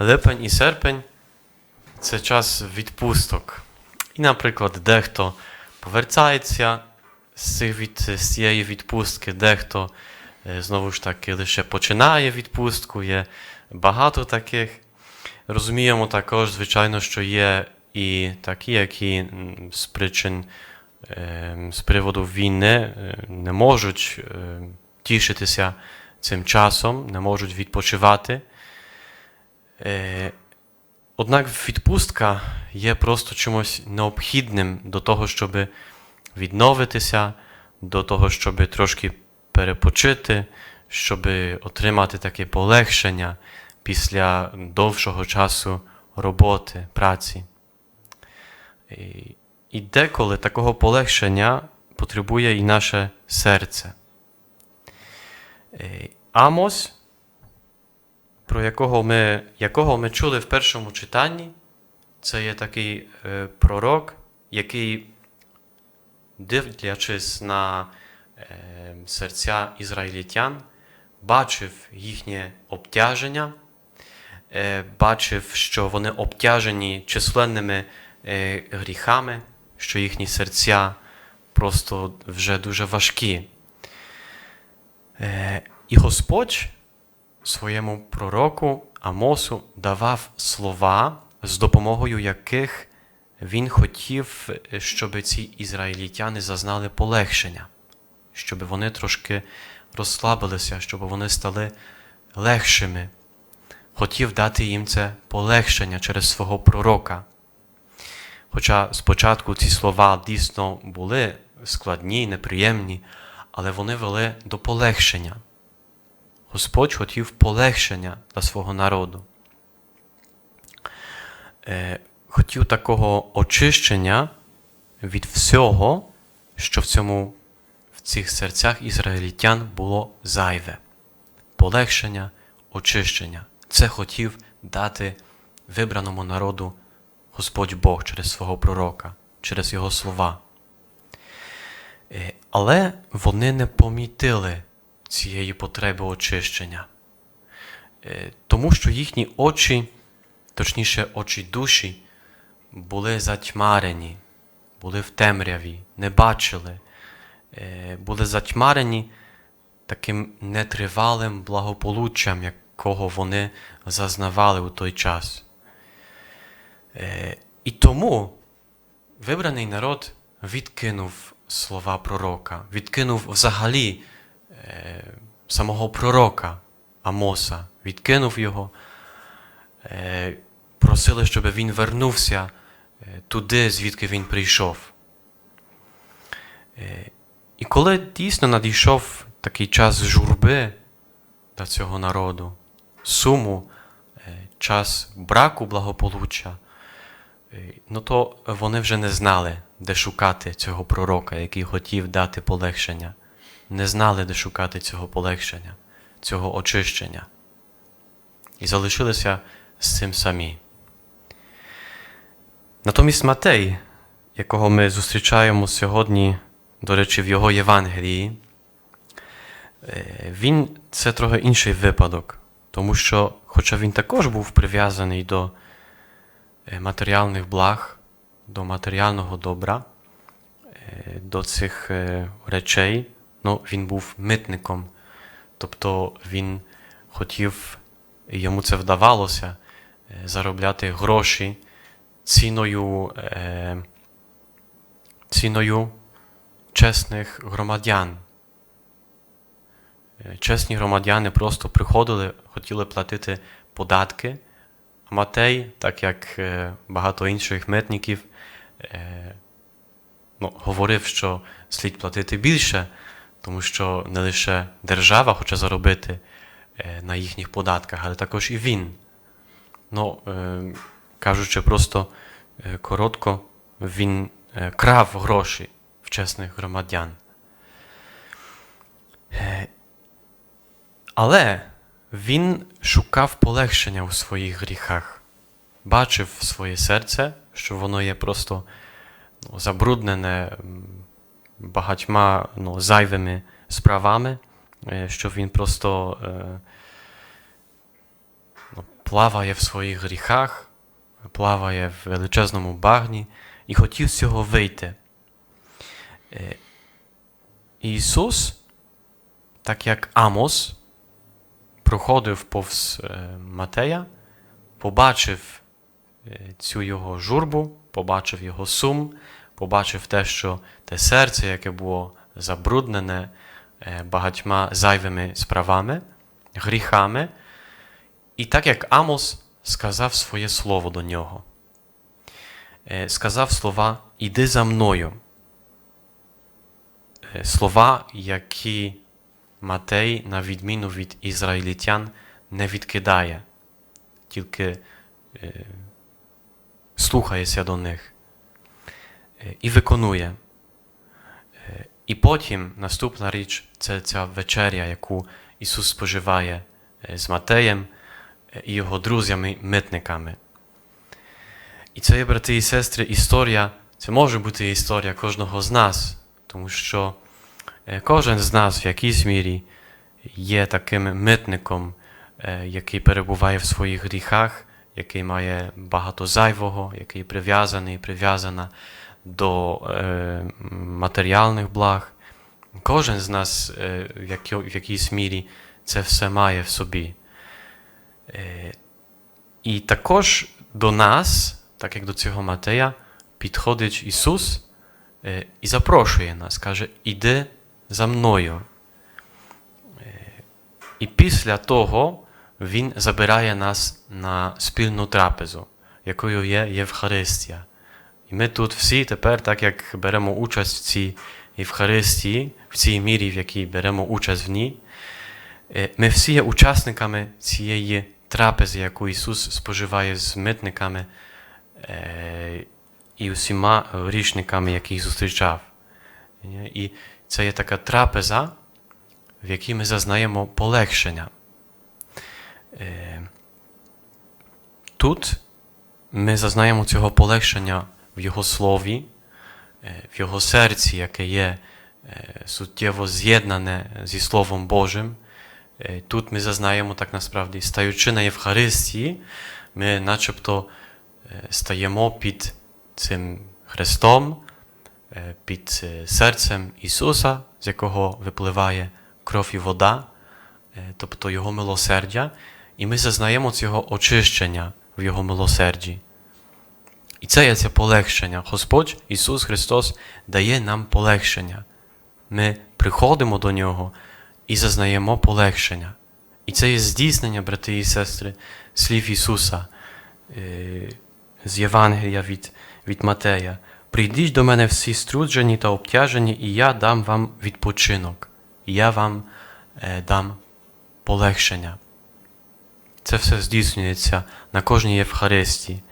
липень і серпень це час відпусток. І, наприклад, дехто повертається з, цих від, з цієї відпустки, дехто е, знову ж таки лише починає відпустку, є багато таких. Розуміємо також, звичайно, що є і такі, які з причин е, з приводу війни е, не можуть е, тішитися цим часом, не можуть відпочивати. Е, Однак відпустка є просто чимось необхідним до того, щоб відновитися, до того, щоб трошки перепочити, щоб отримати таке полегшення після довшого часу роботи, праці. І- деколи такого полегшення потребує і наше серце. Е, Амос про якого ми, якого ми чули в першому читанні, це є такий е, пророк, який, дивлячись на е, серця ізраїльтян, бачив їхнє обтяження, е, бачив, що вони обтяжені численними е, гріхами, що їхні серця просто вже дуже важкі. Е, і Господь своєму пророку Амосу давав слова, з допомогою яких він хотів, щоб ці ізраїльтяни зазнали полегшення, щоб вони трошки розслабилися, щоб вони стали легшими. Хотів дати їм це полегшення через свого пророка. Хоча спочатку ці слова дійсно були складні, неприємні, але вони вели до полегшення. Господь хотів полегшення для свого народу. Е, Хотів такого очищення від всього, що в цьому, в цих серцях ізраїльтян було зайве. Полегшення, очищення. Це хотів дати вибраному народу Господь Бог через свого пророка, через його слова. Е, Але вони не помітили цієї потреби очищення. Е, Тому що їхні очі, точніше, очі душі, були затьмарені, були в темряві, не бачили, е, були затьмарені таким нетривалим благополуччям, якого вони зазнавали у той час. Е, І тому вибраний народ відкинув слова пророка, відкинув взагалі самого пророка Амоса, відкинув його, е, просили, щоб він вернувся е, туди, звідки він прийшов. Е, І коли дійсно надійшов такий час журби для цього народу, суму, е, час браку благополуччя, е, ну то вони вже не знали, де шукати цього пророка, який хотів дати полегшення не знали, де шукати цього полегшення, цього очищення. І залишилися з цим самі. Натомість Матей, якого ми зустрічаємо сьогодні, до речі, в його Євангелії, е, він це трохи інший випадок, тому що, хоча він також був прив'язаний до е, матеріальних благ, до матеріального добра, е, до цих речей, ну, він був митником, тобто він хотів, йому це вдавалося, е, заробляти гроші ціною, е, ціною чесних громадян. Е, Чесні громадяни просто приходили, хотіли платити податки. А Матей, так як багато інших митників, ну, говорив, що слід платити більше, тому що не лише держава хоче заробити е, на їхніх податках, але також і він. Ну, е, кажучи просто е, коротко, він крав гроші в чесних громадян. Але він шукав полегшення у своїх гріхах, бачив своє серце, що воно є просто ну, забруднене багатьма ну, зайвими справами, е, що він просто е, ну, плаває в своїх гріхах, плаває в величезному багні і хотів з цього вийти. Е, Ісус, так як Амос, проходив повз Матея, побачив цю його журбу, побачив його сум, побачив те, що те серце, яке було забруднене е, багатьма зайвими справами, гріхами, і так як Амос сказав своє слово до нього, Е, сказав слова Іди за мною. Е, Слова, які Матей, на відміну від ізраїльтян, не відкидає, тільки слухається до них і виконує. Е, І потім наступна річ це ця вечеря, яку Ісус споживає е, з Матеєм е, і його друзями-митниками. І це брати і сестри, історія, це може бути історія кожного з нас, тому що е, кожен з нас в якійсь мірі є таким митником, е, який перебуває в своїх гріхах, який має багато зайвого, який прив'язаний, прив'язана до е, матеріальних благ. Кожен з нас е, в, якій- в якійсь мірі це все має в собі. Е, і також до нас, так як до цього Матея, підходить Ісус і запрошує нас, каже: Іди за мною. І після того Він забирає нас на спільну трапезу, якою є Євхаристія. І ми тут всі тепер, так як беремо участь в цій Євхаристії, в цій мірі, в якій беремо участь в ній, е, ми всі є учасниками цієї трапези, яку Ісус споживає з митниками е, і усіма грішниками, яких зустрічав. І це є така трапеза, в якій ми зазнаємо полегшення. Е, Тут ми зазнаємо цього полегшення в Його слові, е, в Його серці, яке є е, суттєво з'єднане зі Словом Божим. Е, Тут ми зазнаємо так насправді, стаючи на Євхаристії, ми начебто стаємо під цим Христом, під серцем Ісуса, з якого випливає кров і вода, тобто Його милосердя, і ми зазнаємо цього очищення в Його милосерді. І це є це полегшення. Господь Ісус Христос дає нам полегшення. Ми приходимо до Нього і зазнаємо полегшення. І це є здійснення, брати і сестри, слів Ісуса е, з Євангелія від, від Матея. Прийдіть до мене всі струджені та обтяжені, і я дам вам відпочинок, і я вам е, дам полегшення. Це все здійснюється на кожній Євхаристії.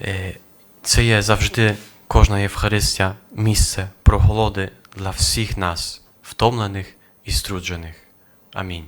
Е, Це є завжди кожна Євхаристія місце проголоди для всіх нас, втомлених і струджених. Амінь.